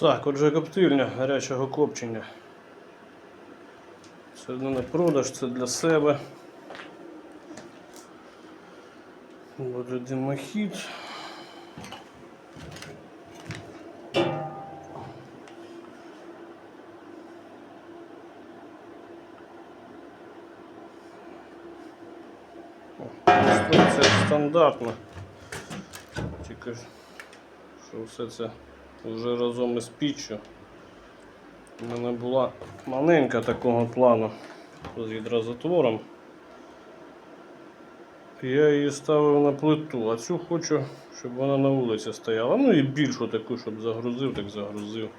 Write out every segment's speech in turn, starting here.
Так, отже коптильня гарячого копчення. Це не продаж, це для себе. Буде димохід. Це стандартно. Тільки що все це вже разом із піччю. У мене була маленька такого плану з гідрозатвором. Я її ставив на плиту, а цю хочу, щоб вона на вулиці стояла. Ну і більшу таку, щоб загрузив, так загрузив.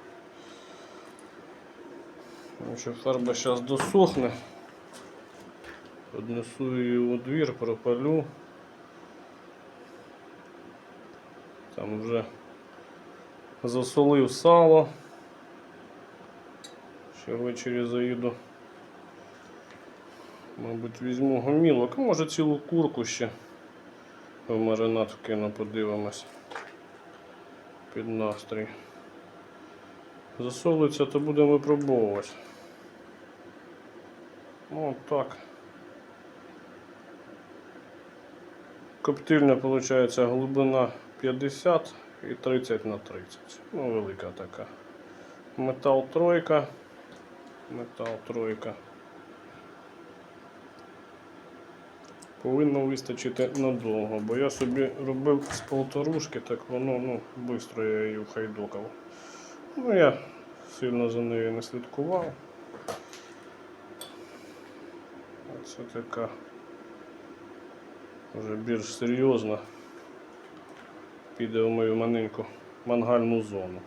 Що фарба зараз досохне. Однесу її у двір, пропалю. Там вже засолив сало. Ще ввечері заїду. Мабуть, візьму гомілок, а може цілу курку ще в маринад вкину, подивимось під настрій. Засолиться, то будемо випробовувати. Ну от так. Коптильня виходить глибина 50 і 30 на 30. Ну, велика така. Метал тройка. Метал тройка. Повинно вистачити надовго, бо я собі робив з полторушки, так воно ну, швидко я її вхайдокав. Ну, я сильно за нею не слідкував. Це така вже більш серйозна піде в мою маленьку мангальну зону.